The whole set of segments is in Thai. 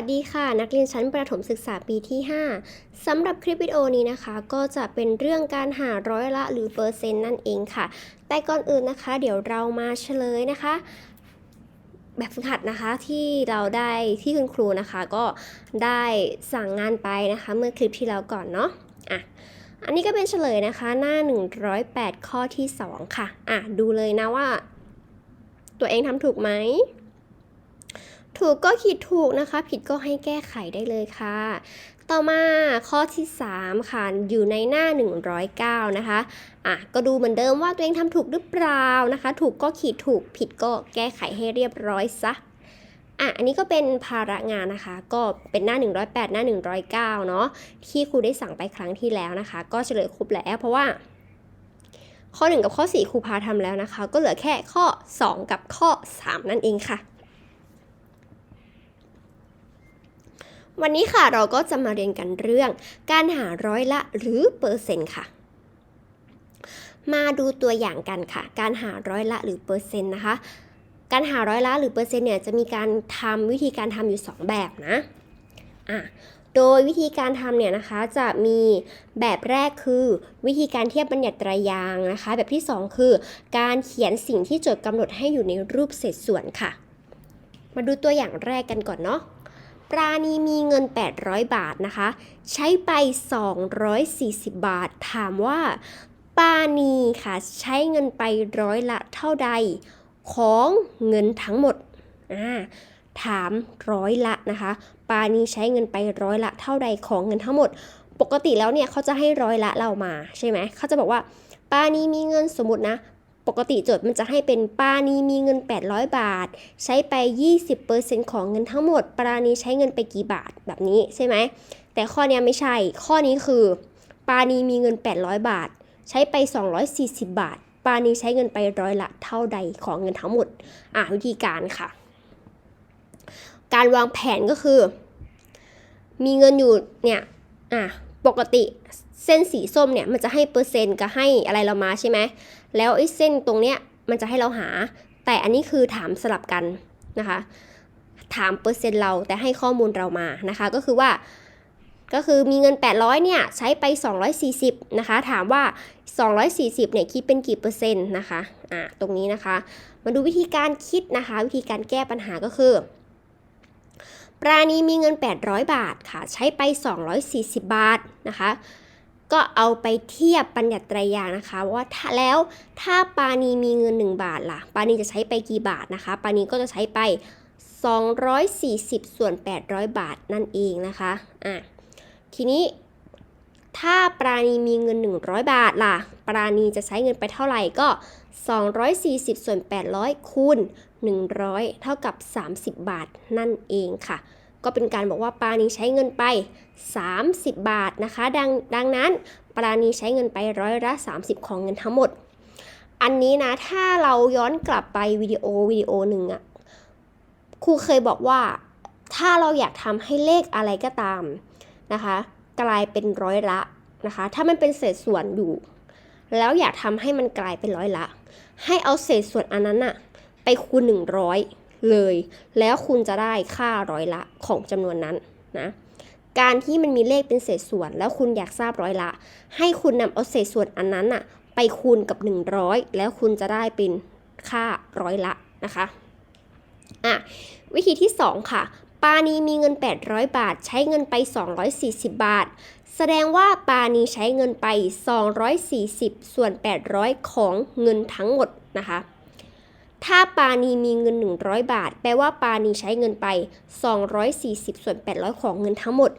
วัสดีค่ะ นักเรียนชั้นประถมศึกษาปีที่ 5สำหรับคลิปวิดีโอนี้นะคะ ก็จะเป็นเรื่องการหาร้อยละหรือเปอร์เซ็นต์นั่นเองค่ะ แต่ก่อนอื่นนะคะ เดี๋ยวเรามาเฉลยนะคะ แบบฝึกหัดนะคะที่เราได้ที่คุณครูนะคะ ก็ได้สั่งงานไปนะคะ เมื่อคลิปที่แล้วก่อนเนาะอะอันนี้ก็เป็นเฉลยนะคะ หน้า 108 ข้อที่ 2 ค่ะอะดูเลยนะว่า ตัวเองทำถูกไหม ถูกก็ขีดถูกนะคะ ผิดก็ให้แก้ไขได้เลยค่ะ ต่อมาข้อที่ 3 ค่ะ อยู่ในหน้า 109 นะคะ อะ ก็ดูเหมือนเดิมว่าตัวเองทำถูกหรือเปล่านะคะ ถูกก็ขีดถูก ผิดก็แก้ไขให้เรียบร้อยซะอะ อันนี้ก็เป็นภาระงานนะคะ ก็เป็นหน้า 108 หน้า 109 เนาะ ที่ครูได้สั่งไปครั้งที่แล้วนะคะ ก็เฉลยครบแล้วเพราะว่า ข้อ 1 กับข้อ 4 ครูพาทำแล้วนะคะ ก็เหลือแค่ข้อ 2 กับข้อ 3 นั่นเองค่ะ วันนี้ค่ะเราก็จะมาเรียนกันเรื่อง การหาร้อยละหรือเปอร์เซ็นต์ค่ะ มาดูตัวอย่างกันค่ะ การหาร้อยละหรือเปอร์เซ็นต์นะคะ การหาร้อยละหรือเปอร์เซ็นต์เนี่ยจะมีการทำวิธีการทำอยู่ 2 แบบนะอะโดยวิธีการทำเนี่ยนะคะจะมีแบบแรกคือ วิธีการเทียบบัญญัติตรยางนะคะ แบบที่ 2 คือ การเขียนสิ่งที่โจทย์กำหนดให้อยู่ในรูปเศษส่วนค่ะ มาดูตัวอย่างแรกกันก่อนเนาะ ปราณีมีเงิน 800 บาทนะคะ ใช้ไป 240 บาท ถามว่าปาณีค่ะ ใช้เงินไปร้อยละเท่าใด ของเงินทั้งหมดอ่าถามร้อยละนะคะ ปาณีใช้เงินไปร้อยละเท่าใดของเงินทั้งหมด ปกติแล้วเนี่ยเขาจะให้ร้อยละเรามาใช่ไหมเขาจะบอกว่า ปาณีมีเงินสมมตินะ ปกติโจทย์มันจะให้เป็นปาณีมีเงิน 800 บาท ใช้ไป 20%ของเงินทั้งหมด ปาณีใช้เงินไปกี่บาทแบบนี้ใช่ไหม แต่ข้อนี้ไม่ใช่ ข้อนี้คือ ปาณีมีเงิน 800 บาท ใช้ไป 240 บาท ปาณีใช้เงินไปร้อยละเท่าใดของเงินทั้งหมด อะวิธีการค่ะ การวางแผนก็คือ มีเงินอยู่เนี่ยอะปกติเส้นสีส้มเนี่ยมันจะให้เปอร์เซ็นต์กับให้อะไรเรามาใช่ไหม แล้วไอ้เส้นตรงเนี้ยมันจะให้เราหา แต่อันนี้คือถามสลับกันนะคะ ถามเปอร์เซ็นต์เราแต่ให้ข้อมูลเรามานะคะ ก็คือว่าก็คือมีเงิน 800 เนี่ย ใช้ไป 240 นะคะ ถามว่า 240 เนี่ย คิดเป็นกี่เปอร์เซ็นต์นะคะ อ่า ตรงนี้นะคะ มาดูวิธีการคิดนะคะ วิธีการแก้ปัญหาก็คือ ปราณีมีเงิน 800 บาทค่ะ ใช้ไป 240 บาทนะคะ ก็เอาไปเทียบปัญญัติไตรยางนะคะว่าถ้าแล้วถ้าปานีมีเงิน 1 บาทล่ะ ปานีจะใช้ไปกี่บาทนะคะ ปานีก็จะใช้ไป 240 ส่วน 800 บาทนั่นเองนะคะอะทีนี้ถ้าปราณีมีเงิน 100 บาทล่ะ ปราณีจะใช้เงินไปเท่าไหร่ก็ 240 ส่วน 800 คูณ 100 เท่ากับ 30 บาทนั่นเองค่ะ ก็เป็นการบอกว่าปราณีใช้เงินไป 30 บาทนะคะ ดังดังนั้นปราณีใช้เงินไปร้อยละ 30 ของเงินทั้งหมด อันนี้นะถ้าเราย้อนกลับไปวิดีโอวิดีโอหนึ่งอะครูเคยบอกว่าถ้าเราอยากทำให้เลขอะไรก็ตามนะคะ กลายเป็นร้อยละนะคะ ถ้ามันเป็นเศษส่วนอยู่ แล้วอยากทำให้มันกลายเป็นร้อยละ ให้เอาเศษส่วนอันนั้นอะไปคูณ100 เลย แล้วคุณจะได้ค่าร้อยละของจำนวนนั้นนะการที่มันมีเลขเป็นเศษส่วน แล้วคุณอยากทราบร้อยละ ให้คุณนำเอาเศษส่วนอันนั้นอะไปคูณกับ 100 แล้วคุณจะได้เป็นค่าร้อยละนะคะอะวิธีที่ 2 ค่ะ ปานีมีเงิน 800 บาท ใช้เงินไป 240 บาท แสดงว่าปานีใช้เงินไป 240 ส่วน 800 ของเงินทั้งหมดนะคะ ถ้าปานีมีเงิน 100 บาท แปลว่าปานีใช้เงินไป 240 ส่วน 800 ของเงินทั้งหมด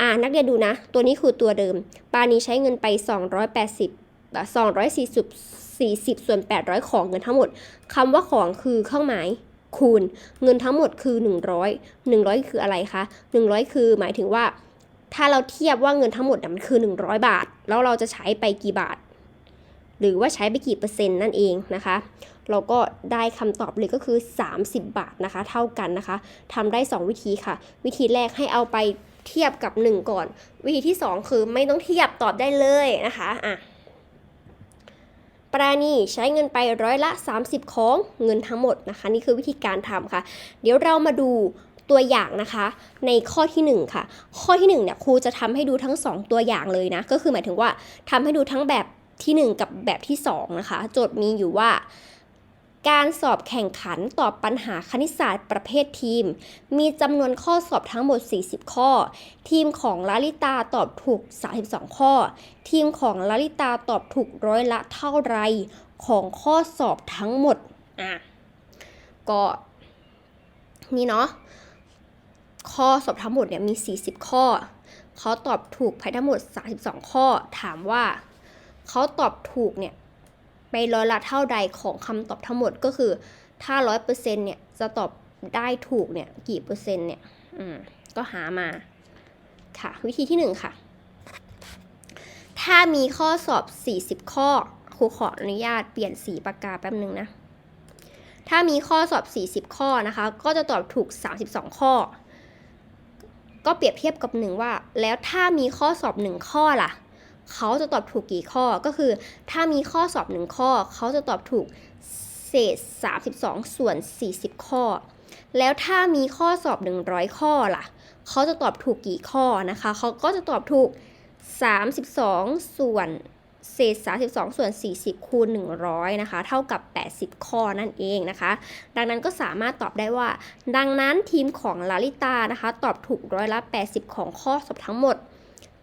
อ่า นักเรียนดูนะ ตัวนี้คือตัวเดิม ปานีใช้เงินไป 280แบบ240 40 ส่วน 800 ของเงินทั้งหมด คำว่าของคือเครื่องหมายคูณ เงินทั้งหมดคือ 100 100 คืออะไรคะ 100 คือหมายถึงว่า ถ้าเราเทียบว่าเงินทั้งหมดน่ะมันคือ 100 บาท แล้วเราจะใช้ไปกี่บาท หรือว่าใช้ไปกี่เปอร์เซ็นต์นั่นเองนะคะ เราก็ได้คำตอบเลยก็คือ 30 บาทนะคะ เท่ากันนะคะทำได้ 2 วิธีค่ะ วิธีแรกให้เอาไปเทียบกับ 1 ก่อน วิธีที่ 2 คือไม่ต้องเทียบตอบได้เลยนะคะอะปราณีใช้เงินไปร้อยละ 30 ของเงินทั้งหมดนะคะ นี่คือวิธีการทำค่ะ เดี๋ยวเรามาดูตัวอย่างนะคะ ในข้อที่หนึ่งค่ะ ข้อที่หนึ่งเนี่ยครูจะทำให้ดูทั้งสองตัวอย่างเลยนะ ก็คือหมายถึงว่าทำให้ดูทั้งแบบที่หนึ่งกับแบบที่สองนะคะ โจทย์มีอยู่ว่า การสอบแข่งขันตอบปัญหาคณิตศาสตร์ประเภททีม มีจำนวนข้อสอบทั้งหมด 40 ข้อ ทีมของลลิตาตอบถูก 32 ข้อ ทีมของลลิตาตอบถูกร้อยละเท่าไรของข้อสอบทั้งหมด อะ ก็นี่เนาะ ข้อสอบทั้งหมดเนี่ยมี 40 ข้อ เขาตอบถูกภายทั้งหมด 32 ข้อ ถามว่า เขาตอบถูกเนี่ย ไปร้อยละเท่าใดของคำตอบทั้งหมดก็คือ ถ้าร้อยเปอร์เซ็นต์เนี่ยจะตอบได้ถูกเนี่ยกี่เปอร์เซ็นต์เนี่ยอืมก็หามาค่ะ วิธีที่หนึ่งค่ะ ถ้ามีข้อสอบ 40 ข้อครูขออนุญาตเปลี่ยนสีปากกาแป๊บนึงนะ ถ้ามีข้อสอบ 40 ข้อนะคะ ก็จะตอบถูก 32 ข้อ ก็เปรียบเทียบกับหนึ่งว่า แล้วถ้ามีข้อสอบ1ข้อล่ะ เขาจะตอบถูกกี่ข้อก็คือ ถ้ามีข้อสอบ1ข้อ เขาจะตอบถูกเศษ 32 ส่วน 40 ข้อ แล้วถ้ามีข้อสอบ 100 ข้อล่ะ เขาจะตอบถูกกี่ข้อนะคะ เขาก็จะตอบถูก 32 ส่วนเศษ 32 ส่วน 40 คูณ 100 นะคะ เท่ากับ 80 ข้อนั่นเองนะคะ ดังนั้นก็สามารถตอบได้ว่า ดังนั้นทีมของลาลิตานะคะ ตอบถูกร้อยละ 80 ของข้อสอบทั้งหมด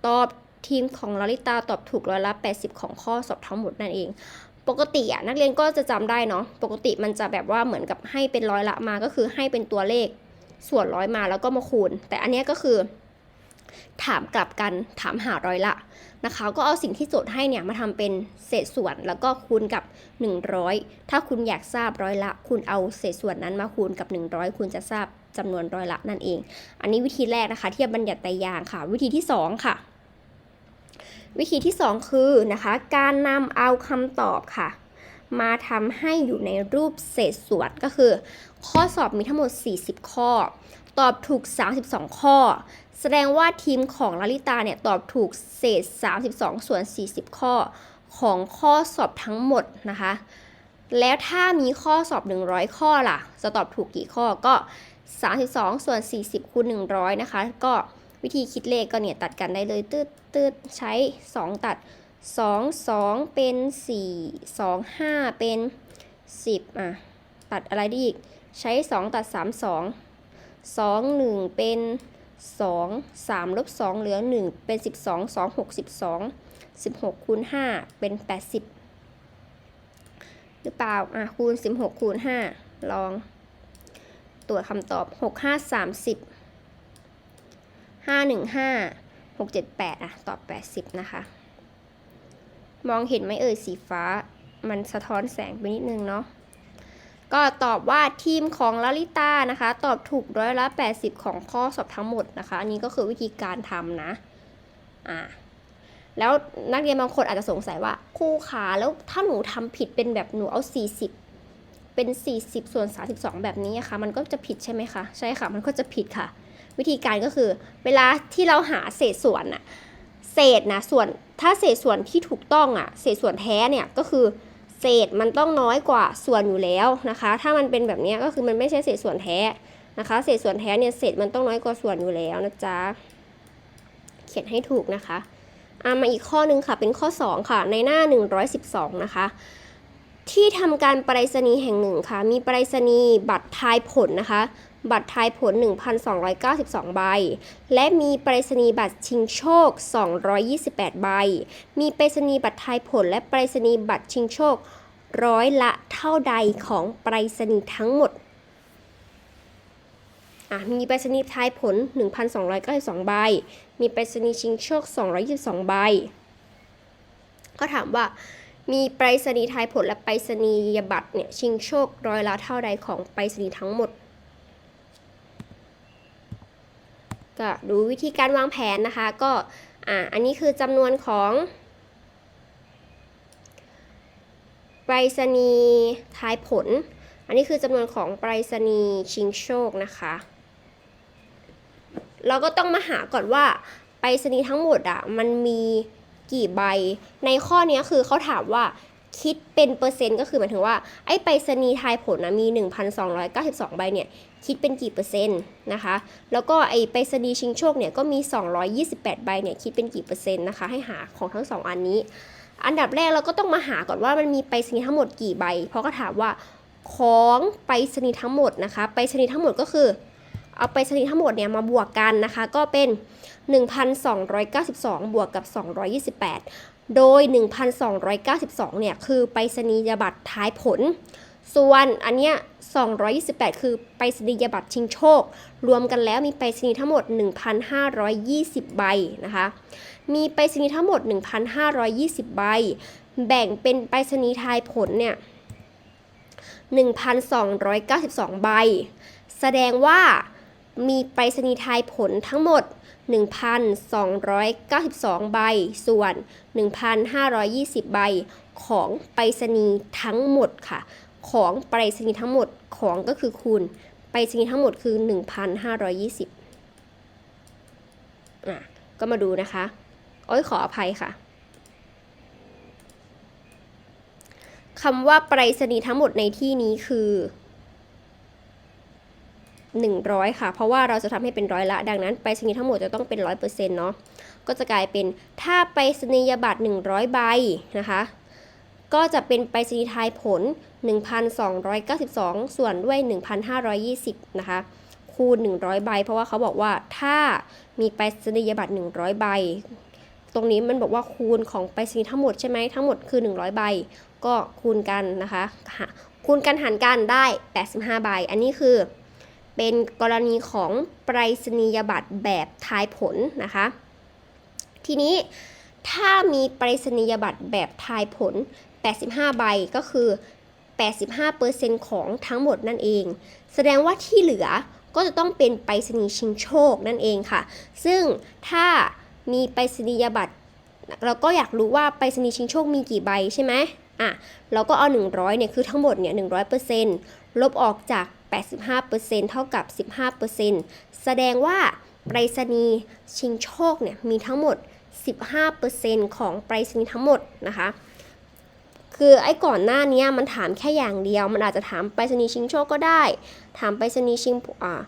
ตอบ ทีมของลาลิตาตอบถูกร้อยละ 80 ของข้อสอบทั้งหมดนั่นเอง ปกติอะนักเรียนก็จะจำได้เนาะปกติมันจะแบบว่าเหมือนกับให้เป็นร้อยละมาก็คือให้เป็นตัวเลขส่วนร้อยมาแล้วก็มาคูณ แต่อันนี้ก็คือ ถามกลับกันถามหาร้อยละนะคะ ก็เอาสิ่งที่โจทย์ให้เนี่ยมาทำเป็นเศษส่วนแล้วก็คูณกับ 100 ถ้าคุณอยากทราบร้อยละ คุณเอาเศษส่วนนั้นมาคูณกับ 100 คุณจะทราบจำนวนร้อยละนั่นเอง อันนี้วิธีแรกนะคะ เทียบบัญญัติตรยางค่ะ วิธีที่ 2 ค่ะ วิธีที่ 2 คือนะคะการนำเอาคำตอบค่ะ มาทำให้อยู่ในรูปเศษส่วนก็คือ ข้อสอบมีทั้งหมด 40 ข้อ ตอบถูก 32 ข้อ แสดงว่าทีมของลลิตาเนี่ยตอบถูกเศษ 32 ส่วน 40 ข้อของข้อสอบทั้งหมดนะคะ แล้วถ้ามีข้อสอบ 100 ข้อล่ะ จะตอบถูกกี่ข้อก็ 32 ส่วน 40คูณ100 นะคะ ก็ วิธีคิดเลขก็เนี่ยตัดกันได้เลยตืดตืดใช้ 2 ตัด 2 2 เป็น 4 2 5 เป็น 10อะตัดอะไรได้อีก ใช้ 2 ตัด 3 2 2 1 เป็น 2 3ลบ2เหลือ 1 เป็น 12 2 6 12 16คูณ5เป็น 80 หรือเปล่าอะคูณ 16คูณ5ลอง ตรวจคำตอบ 6 5 30 5 1 5 6 7 8อะตอบ80นะคะ มองเห็นไหมเอ่ยสีฟ้า มันสะท้อนแสงไปนิดนึงเนาะก็ตอบว่าทีมของลลิตานะคะ ตอบถูกร้อยละ 80 ของข้อสอบทั้งหมดนะคะ อันนี้ก็คือวิธีการทำนะอ่าแล้วนักเรียนบางคนอาจจะสงสัยว่าครูขาแล้วถ้าหนูทำผิดเป็นแบบหนูเอา 40 เป็น 40 ส่วน 32 แบบนี้อะคะมันก็จะผิดใช่ไหมคะ ใช่ค่ะ มันก็จะผิดค่ะ วิธีการก็คือ เวลาที่เราหาเศษส่วนอะเศษนะส่วนถ้าเศษส่วนที่ถูกต้องอะเศษส่วนแท้เนี่ยก็คือเศษมันต้องน้อยกว่าส่วนอยู่แล้วนะคะ ถ้ามันเป็นแบบนี้ก็คือมันไม่ใช่เศษส่วนแท้นะคะ เศษส่วนแท้เนี่ยเศษมันต้องน้อยกว่าส่วนอยู่แล้วนะจ๊ะเขียนให้ถูกนะคะอามาอีกข้อหนึงค่ะเป็นข้อ 2 ค่ะในหน้า 112 นะคะ ที่ทำการไปรษณีย์แห่งหนึ่งค่ะ มีไปรษณีย์บัตรทายผลนะคะ บัตรทายผล 1,292 ใบ และมีไปรษณีย์บัตรชิงโชค 228 ใบ มีไปรษณีย์บัตรทายผล และไปรษณีย์บัตรชิงโชค ร้อยละเท่าใดของไปรษณีย์ทั้งหมดอะมีไปรษณีย์ทายผล 1,292 ใบ มีไปรษณีย์ชิงโชค 222 ใบ ก็ถามว่ามีไปรษณีย์ทายผลและไปรษณียบัตรเนี่ยชิงโชคร้อยละเท่าใดของไปรษณีย์ทั้งหมด ก็ดูวิธีการวางแผนนะคะ ก็อ่าอันนี้คือจำนวนของไปรษณีย์ทายผล อันนี้คือจำนวนของไปรษณีย์ชิงโชคนะคะ เราก็ต้องมาหาก่อนว่าไปรษณีย์ทั้งหมดอะมันมีกี่ใบ ในข้อนี้คือเขาถามว่า คิดเป็นเปอร์เซ็นต์ก็คือหมายถึงว่า ไอ้ไปรษณีย์ทายผลนะมี 1,292 ใบเนี่ย คิดเป็นกี่เปอร์เซ็นต์นะคะ แล้วก็ไอ้ไปรษณีย์ชิงโชคเนี่ยก็มี 228 ใบเนี่ย คิดเป็นกี่เปอร์เซ็นต์นะคะ ให้หาของทั้งสองอันนี้ อันดับแรกเราก็ต้องมาหาก่อนว่ามันมีไปรษณีย์ทั้งหมดกี่ใบ เพราะก็ถามว่าของไปรษณีย์ทั้งหมดนะคะ ไปรษณีย์ทั้งหมดก็คือ เอาไปรษณีย์ทั้งหมดเนี่ยมาบวกกันนะคะ ก็เป็น 1,292 บวกกับ 228 โดย 1,292 เนี่ย คือไปรษณียบัตรท้ายผล ส่วนอันเนี้ย 228 คือไปรษณียบัตรชิงโชค รวมกันแล้วมีไปรษณีย์ทั้งหมด 1,520 ใบนะคะ มีไปรษณีย์ทั้งหมด 1,520 ใบ แบ่งเป็นไปรษณีย์ทายผลเนี่ย 1,292 ใบ แสดงว่ามีไปรษณีย์ทายผลทั้งหมด 1,292 ใบ ส่วน 1,520 ใบของไปรษณีย์ทั้งหมดค่ะ ของไปรษณีย์ทั้งหมดของก็คือคูณไปรษณีย์ทั้งหมดคือ 1,520อะก็มาดูนะคะ โอ้ยขออภัยค่ะคำว่าไปรษณีย์ทั้งหมดในที่นี้คือ 100 ค่ะ เพราะว่าเราจะทำให้เป็นร้อยละ ดังนั้นไปรษณีย์ทั้งหมดจะต้องเป็น 100%เนาะ ก็จะกลายเป็นถ้าไปรษณียบัตร 100 ใบนะคะ ก็จะเป็นไปรษณีย์ทายผล 1,292 ส่วนด้วย 1,520 นะคะ คูณ 100 ใบ เพราะว่าเขาบอกว่าถ้ามีไปรษณียบัตร 100 ใบ ตรงนี้มันบอกว่าคูณของไปรษณีย์ทั้งหมดใช่ไหมทั้งหมดคือ 100 ใบ ก็คูณกันนะคะ คูณกันหารกันได้ 85 ใบ อันนี้คือ เป็นกรณีของไปรษณียบัตรแบบทายผลนะคะ ทีนี้ถ้ามีไปรษณียบัตรแบบทายผล 85 ใบก็คือ 85%ของทั้งหมดนั่นเอง แสดงว่าที่เหลือก็จะต้องเป็นไปรษณีย์ชิงโชคนั่นเองค่ะ ซึ่งถ้ามีไปรษณียบัตร เราก็อยากรู้ว่าไปรษณีย์ชิงโชคมีกี่ใบใช่ไหมอะ เราก็เอา 100เนี่ยคือทั้งหมดเนี่ย100%ลบออกจาก 85%เท่ากับ 15%แสดงว่าไปรษณีย์ชิงโชคเนี่ยมีทั้งหมด 15%ของไปรษณีย์ทั้งหมดนะคะ คือไอ้ก่อนหน้านี้มันถามแค่อย่างเดียว มันอาจจะถามไปรษณีย์ชิงโชคก็ได้ ถามไปรษณีย์ชิงอ่า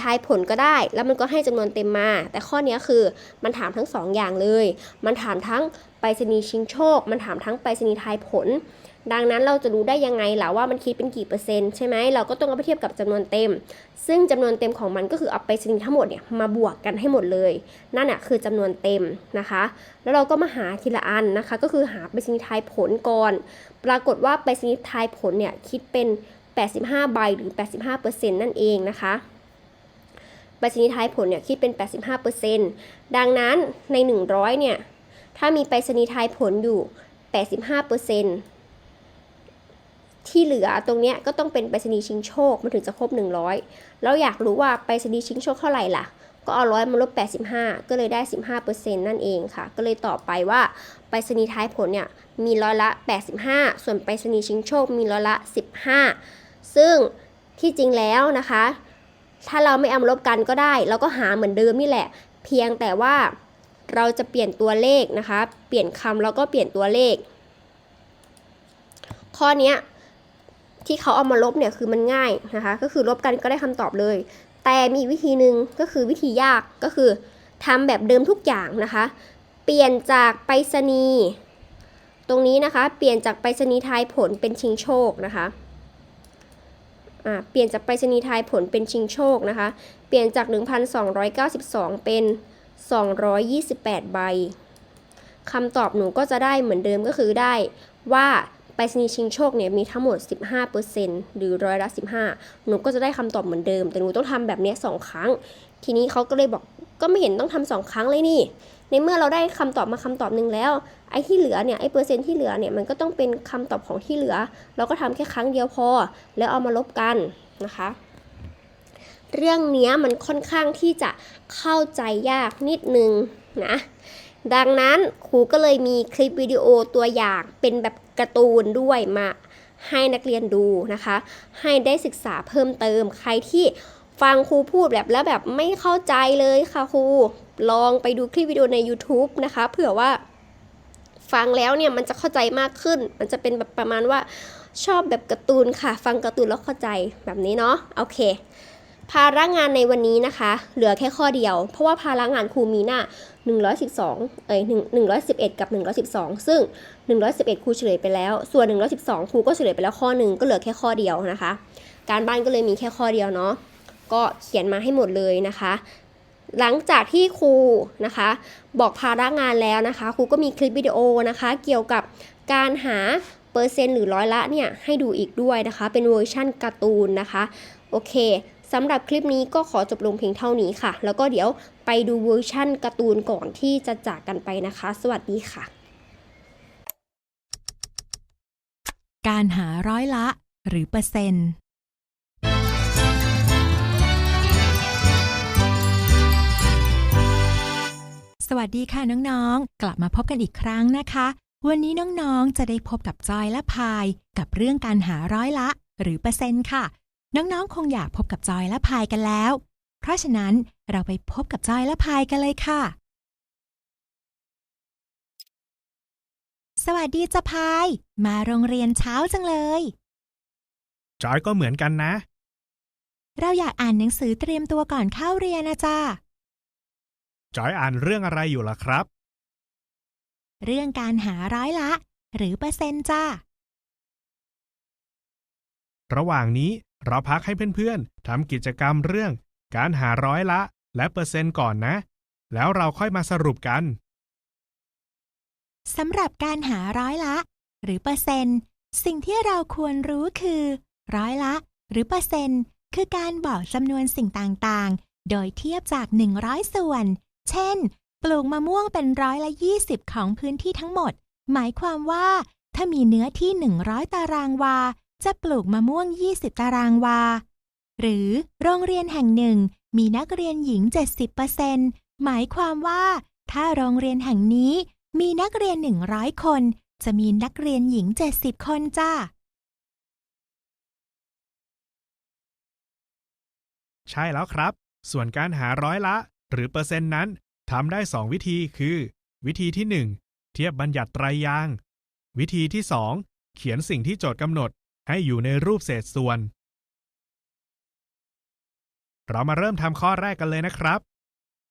ทายผลก็ได้ แล้วมันก็ให้จำนวนเต็มมา แต่ข้อนี้คือมันถามทั้งสองอย่างเลย มันถามทั้งไปรษณีย์ชิงโชค มันถามทั้งไปรษณีย์ทายผล ดังนั้นเราจะรู้ได้ยังไงล่ะว่ามันคิดเป็นกี่เปอร์เซ็นต์ใช่ไหมเราก็ต้องเอาไปเทียบกับจำนวนเต็ม ซึ่งจำนวนเต็มของมันก็คือเอาไปรษณีย์ทั้งหมดเนี่ยมาบวกกันให้หมดเลย นั่นน่ะคือจำนวนเต็มนะคะ แล้วเราก็มาหาทีละอันนะคะ ก็คือหาไปรษณีย์ทายผลก่อน ปรากฏว่าไปรษณีย์ทายผลเนี่ยคิดเป็น 85 ใบหรือ 85%นั่นเองนะคะไปรษณีทายผลเนี่ยคิดเป็น 85%ดังนั้นใน 100เนี่ยถ้ามีไปรษณีย์ทายผลอยู่ 85% ที่เหลือตรงเนี้ยก็ต้องเป็นไปรษณีย์ชิงโชคมันถึงจะครบ 100 แล้วอยากรู้ว่าไปรษณีย์ชิงโชคเท่าไหร่ล่ะ ก็เอาร้อยมาลบ85 ก็เลยได้ 15%นั่นเองค่ะ ก็เลยตอบไปว่าไปรษณีย์ท้ายผลเนี่ยมีร้อยละ 85 ส่วนไปรษณีย์ชิงโชคมีร้อยละ 15 ซึ่งที่จริงแล้วนะคะ ถ้าเราไม่เอามลบกันก็ได้ เราก็หาเหมือนเดิมนี่แหละ เพียงแต่ว่าเราจะเปลี่ยนตัวเลขนะคะ เปลี่ยนคำแล้วก็เปลี่ยนตัวเลข ข้อนี้ ที่เขาเอามาลบเนี่ยคือมันง่ายนะคะ ก็คือลบกันก็ได้คำตอบเลย แต่มีวิธีหนึ่งก็คือวิธียากก็คือทำแบบเดิมทุกอย่างนะคะ เปลี่ยนจากไปรษณีย์ตรงนี้นะคะเปลี่ยนจากไปรษณีย์ทายผลเป็นชิงโชคนะคะเปลี่ยนจากไปรษณีย์ทายผลเป็นชิงโชคนะคะ เปลี่ยนจาก 1,292 เป็น 228 ใบคำตอบหนูก็จะได้เหมือนเดิมก็คือได้ว่า ไปรษณีย์ชิงโชคเนี่ยมีทั้งหมด 15%หรือร้อยละ 15 หนูก็จะได้คำตอบเหมือนเดิม แต่หนูต้องทำแบบนี้ยสองครั้ง ทีนี้เขาก็เลยบอกก็ไม่เห็นต้องทำสองครั้งเลยนี่ ในเมื่อเราได้คำตอบมาคำตอบหนึ่งแล้ว ไอ้ที่เหลือเนี่ยไอ้เปอร์เซ็นต์ที่เหลือเนี่ยมันก็ต้องเป็นคำตอบของที่เหลือ เราก็ทำแค่ครั้งเดียวพอ แล้วเอามาลบกันนะคะ เรื่องนี้มันค่อนข้างที่จะเข้าใจยากนิดนึงนะดังนั้นครูก็เลยมีคลิปวิดีโอตัวอย่างเป็นแบบ การ์ตูนด้วยมาให้นักเรียนดูนะคะ ให้ได้ศึกษาเพิ่มเติมใครที่ฟังครูพูดแบบแล้วแบบไม่เข้าใจเลยค่ะครูลองไปดูคลิปวิดีโอใน YouTube นะคะเผื่อว่าฟังแล้วเนี่ยมันจะเข้าใจมากขึ้น มันจะเป็นแบบประมาณว่าชอบแบบการ์ตูนค่ะ ฟังการ์ตูนแล้วเข้าใจแบบนี้เนาะโอเค ภาระงานในวันนี้นะคะ เหลือแค่ข้อเดียว เพราะว่าภาระงานครูมีหน้า 112 เอ้ย111 กับ 112 ซึ่ง 111 ครูเฉลยไปแล้ว ส่วน 112 ครูก็เฉลยไปแล้วข้อหนึ่งก็เหลือแค่ข้อเดียวนะคะ การบ้านก็เลยมีแค่ข้อเดียวเนาะ ก็เขียนมาให้หมดเลยนะคะ หลังจากที่ครูนะคะ บอกภาระงานแล้วนะคะ ครูก็มีคลิปวิดีโอนะคะ เกี่ยวกับการหาเปอร์เซ็นต์หรือร้อยละเนี่ยให้ดูอีกด้วยนะคะ เป็นเวอร์ชั่นการ์ตูนนะคะ โอเคสำหรับคลิปนี้ก็ขอจบลงเพียงเท่านี้ค่ะ แล้วก็เดี๋ยวไปดูเวอร์ชั่นการ์ตูนก่อนที่จะจากกันไปนะคะ สวัสดีค่ะ การหาร้อยละ หรือเปอร์เซ็นต์ สวัสดีค่ะน้องๆ กลับมาพบกันอีกครั้งนะคะ วันนี้น้องๆ จะได้พบกับจอยและพาย กับเรื่องการหาร้อยละ หรือเปอร์เซ็นต์ค่ะ น้องๆ คงอยากพบกับจอยและพายกันแล้ว เพราะฉะนั้นเราไปพบกับจอยและพายกันเลยค่ะ สวัสดีจ้ะพาย มาโรงเรียนเช้าจังเลย จอยก็เหมือนกันนะ เราอยากอ่านหนังสือเตรียมตัวก่อนเข้าเรียนนะจ้าจอยอ่านเรื่องอะไรอยู่ล่ะครับ เรื่องการหาร้อยละ หรือเปอร์เซ็นต์จ้าระหว่างนี้เราพักให้เพื่อนๆทำกิจกรรมเรื่อง การหาร้อยละ และเปอร์เซ็นต์ก่อนนะ แล้วเราค่อยมาสรุปกัน สำหรับการหาร้อยละ หรือเปอร์เซ็นต์สิ่งที่เราควรรู้คือ ร้อยละ หรือเปอร์เซ็นต์คือการบอกจำนวนสิ่งต่างๆ โดยเทียบจาก 100 ส่วน เช่น ปลูกมะม่วงเป็นร้อยละ 20 ของพื้นที่ทั้งหมด หมายความว่า ถ้ามีเนื้อที่ 100 ตารางวา จะปลูกมะม่วง 20 ตารางวา หรือโรงเรียนแห่งหนึ่ง มีนักเรียนหญิง 70%หมายความว่า ถ้าโรงเรียนแห่งนี้ มีนักเรียน 100 คน จะมีนักเรียนหญิง 70 คนจ้า ใช่แล้วครับ ส่วนการหาร้อยละ หรือเปอร์เซ็นต์นั้นทำได้ 2 วิธีคือ วิธีที่ 1 เทียบบัญญัติไตรยาง วิธีที่ 2 เขียนสิ่งที่โจทย์กำหนดให้อยู่ในรูปเศษส่วน เรามาเริ่มทำข้อแรกกันเลยนะครับ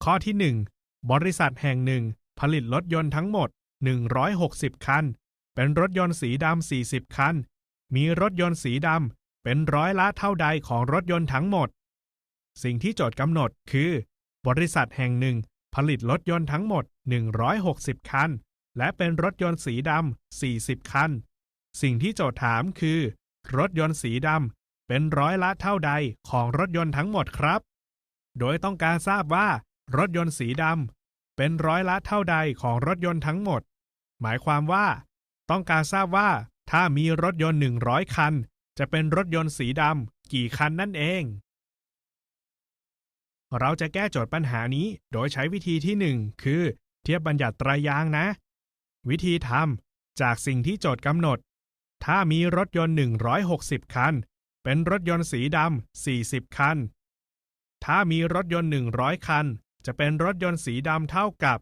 ข้อที่ 1 บริษัทแห่งหนึ่ง ผลิตรถยนต์ทั้งหมด 160 คัน เป็นรถยนต์สีดำ 40 คัน มีรถยนต์สีดำ เป็นร้อยละเท่าใดของรถยนต์ทั้งหมด สิ่งที่โจทย์กำหนดคือ บริษัทแห่งหนึ่ง ผลิตรถยนต์ทั้งหมด 160 คัน และเป็นรถยนต์สีดำ 40 คัน สิ่งที่โจทย์ถามคือ รถยนต์สีดำ เป็นร้อยละเท่าใดของรถยนต์ทั้งหมดครับ โดยต้องการทราบว่า รถยนต์สีดำ เป็นร้อยละเท่าใดของรถยนต์ทั้งหมด หมายความว่า ต้องการทราบว่าถ้ามีรถยนต์ 100 คัน จะเป็นรถยนต์สีดำกี่คันนั่นเอง เราจะแก้โจทย์ปัญหานี้โดยใช้วิธีที่ 1 คือ เทียบบัญญัติตรายางนะ วิธีทำจากสิ่งที่โจทย์กำหนด ถ้ามีรถยนต์ 160 คัน เป็นรถยนต์สีดำ40 คัน ถ้ามีรถยนต์ 100 คัน จะเป็นรถยนต์สีดำเท่ากับ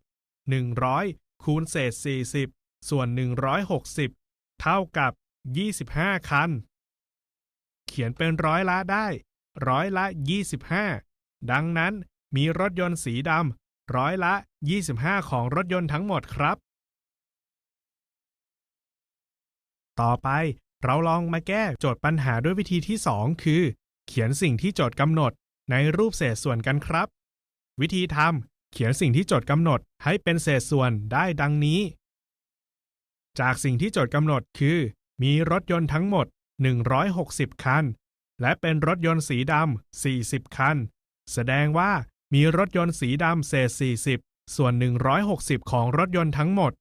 100 คูณเศษ 40 ส่วน 160 เท่ากับ 25 คัน เขียนเป็นร้อยละได้ ร้อยละ 25 ดังนั้นมีรถยนต์สีดำร้อยละ 25 ของรถยนต์ทั้งหมดครับ ต่อไปเราลองมาแก้โจทย์ปัญหาด้วยวิธีที่ 2 คือ เขียนสิ่งที่โจทย์กำหนดในรูปเศษส่วนกันครับ วิธีทำเขียนสิ่งที่โจทย์กำหนดให้เป็นเศษส่วนได้ดังนี้ จากสิ่งที่โจทย์กำหนดคือ มีรถยนต์ทั้งหมด 160 คัน และเป็นรถยนต์สีดำ40 คัน แสดงว่ามีรถยนต์สีดำเศษ 40 ส่วน 160 ของรถยนต์ทั้งหมด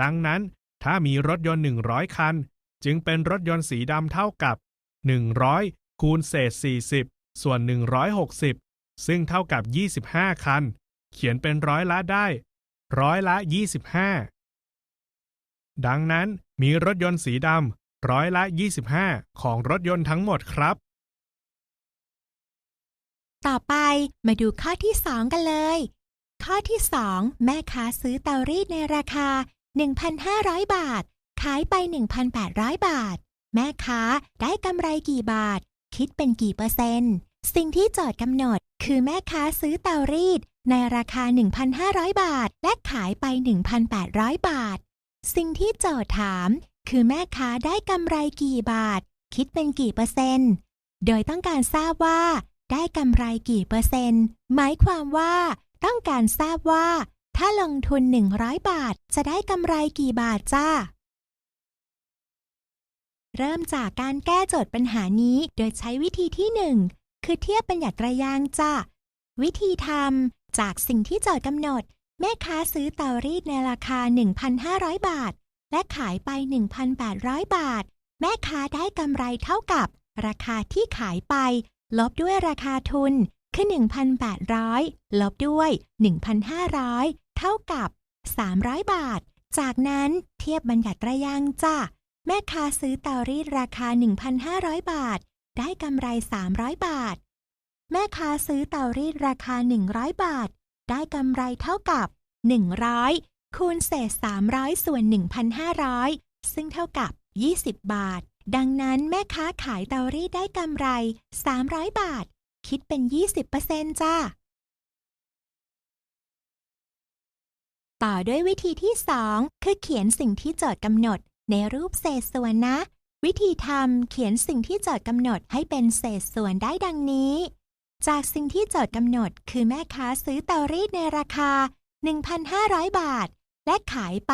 ดังนั้น ถ้ามีรถยนต์ 100 คัน จึงเป็นรถยนต์สีดำเท่ากับ 100 คูณเศษ 40 ส่วน 160 ซึ่งเท่ากับ 25 คัน เขียนเป็นร้อยละได้ ร้อยละ 25 ดังนั้นมีรถยนต์สีดำร้อยละ 25 ของรถยนต์ทั้งหมดครับ ต่อไปมาดูข้อที่ 2 กันเลย ข้อที่ 2 แม่ค้าซื้อเตารีดในราคา 1,500 บาท ขายไป 1,800 บาท แม่ค้าได้กำไรกี่บาท คิดเป็นกี่เปอร์เซ็นต์สิ่งที่โจทย์กำหนด คือแม่ค้าซื้อเตารีด ในราคา 1,500 บาท และขายไป 1,800 บาท สิ่งที่โจทย์ถาม คือแม่ค้าได้กำไรกี่บาท คิดเป็นกี่เปอร์เซ็นต์ โดยต้องการทราบว่า ได้กำไรกี่เปอร์เซ็นต์ หมายความว่า ต้องการทราบว่า ถ้าลงทุน 100 บาท จะได้กำไรกี่บาทจ้าเริ่มจากการแก้โจทย์ปัญหานี้โดยใช้วิธีที่ 1 คือเทียบเป็นหยักระยางจ้าวิธีทำจากสิ่งที่โจทย์กำหนด แม่ค้าซื้อเตารีดในราคา 1,500 บาท และขายไป 1,800 บาท แม่ค้าได้กำไรเท่ากับ ราคาที่ขายไป ลบด้วยราคาทุน คือ 1,800 ลบด้วย 1,500 เท่ากับ 300 บาท จากนั้นเทียบบัญญัติระยางจ้าแม่ค้าซื้อเตารีดราคา 1,500 บาท ได้กำไร 300 บาท แม่ค้าซื้อเตารีดราคา 100 บาท ได้กำไรเท่ากับ 100 คูณเศษ 300 ส่วน 1,500 ซึ่งเท่ากับ 20 บาท ดังนั้นแม่ค้าขายเตารีดได้กำไร 300 บาท คิดเป็น 20%จ้าต่อด้วยวิธีที่ 2 คือเขียนสิ่งที่โจทย์กำหนดในรูปเศษส่วนนะ วิธีทำเขียนสิ่งที่โจทย์กำหนดให้เป็นเศษส่วนได้ดังนี้ จากสิ่งที่โจทย์กำหนดคือแม่ค้าซื้อเตารีดในราคา 1,500 บาท และขายไป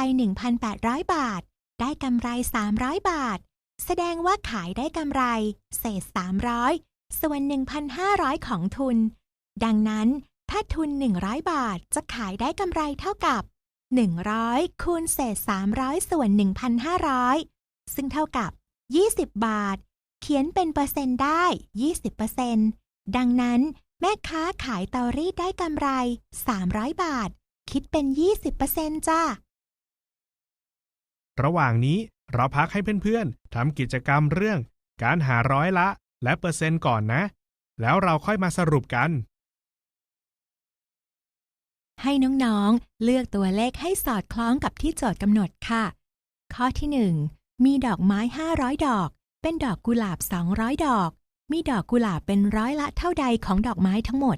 1,800 บาท ได้กำไร 300 บาท แสดงว่าขายได้กำไร เศษ 300 ส่วน 1,500 ของทุน ดังนั้นถ้าทุน 100 บาทจะขายได้กำไรเท่ากับ 100คูณเศษ 300 ส่วน 1,500 ซึ่งเท่ากับ 20 บาท เขียนเป็นเปอร์เซ็นต์ได้ 20%ดังนั้น แม่ค้าขายเตารีดได้กำไร 300 บาท คิดเป็น 20%จ้าระหว่างนี้เราพักให้เพื่อนๆทำกิจกรรมเรื่อง การหาร้อยละ และเปอร์เซ็นต์ก่อนนะ แล้วเราค่อยมาสรุปกัน ให้น้องๆ เลือกตัวเลขให้สอดคล้องกับที่โจทย์กำหนดค่ะ ข้อที่ 1 มีดอกไม้500ดอก เป็นดอกกุหลาบ200ดอก มีดอกกุหลาบเป็นร้อยละเท่าใดของดอกไม้ทั้งหมด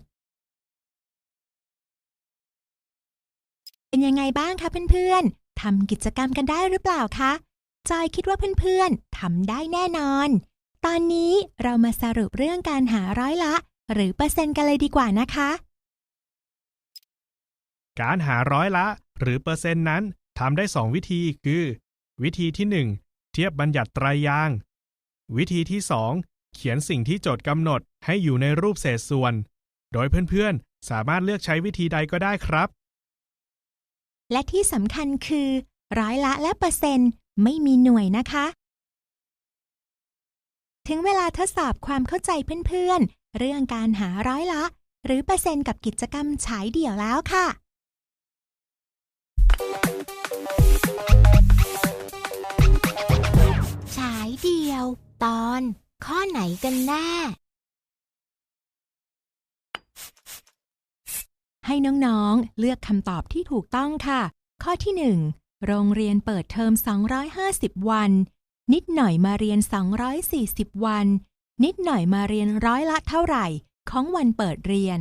เป็นยังไงบ้างคะเพื่อนๆทำกิจกรรมกันได้หรือเปล่าคะจอยคิดว่าเพื่อนๆทำได้แน่นอน ตอนนี้เรามาสรุปเรื่องการหาร้อยละ หรือเปอร์เซ็นต์กันเลยดีกว่านะคะ การหาร้อยละ หรือเปอร์เซ็นต์นั้นทำได้ 2 วิธีคือ วิธีที่ 1 เทียบบัญญัติไตรยาง วิธีที่ 2 เขียนสิ่งที่โจทย์กำหนดให้อยู่ในรูปเศษส่วน โดยเพื่อนๆ สามารถเลือกใช้วิธีใดก็ได้ครับ และที่สำคัญคือ ร้อยละและเปอร์เซ็นต์ไม่มีหน่วยนะคะ ถึงเวลาทดสอบความเข้าใจเพื่อนๆ เรื่องการหาร้อยละ หรือเปอร์เซ็นต์กับกิจกรรมฉายเดี่ยวแล้วค่ะ ว ตอน ข้อไหนกันแน่ ให้น้องๆ เลือกคำตอบที่ถูกต้องค่ะ ข้อที่1โรงเรียนเปิดเทอม 250 วัน นิดหน่อยมาเรียน 240 วัน นิดหน่อยมาเรียนร้อยละเท่าไหร่ ของวันเปิดเรียน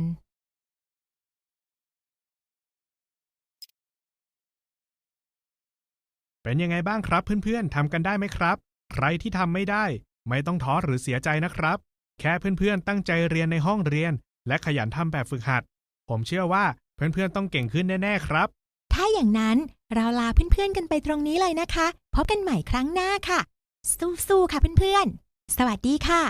เป็นยังไงบ้างครับเพื่อนๆทำกันได้ไหมครับ ใครที่ทำไม่ได้ ไม่ต้องท้อหรือเสียใจนะครับ แค่เพื่อนๆตั้งใจเรียนในห้องเรียน และขยันทำแบบฝึกหัด ผมเชื่อว่าเพื่อนๆต้องเก่งขึ้นแน่ๆครับ ถ้าอย่างนั้นเราลาเพื่อนๆกันไปตรงนี้เลยนะคะ พบกันใหม่ครั้งหน้าค่ะ สู้ๆค่ะเพื่อนๆ สวัสดีค่ะ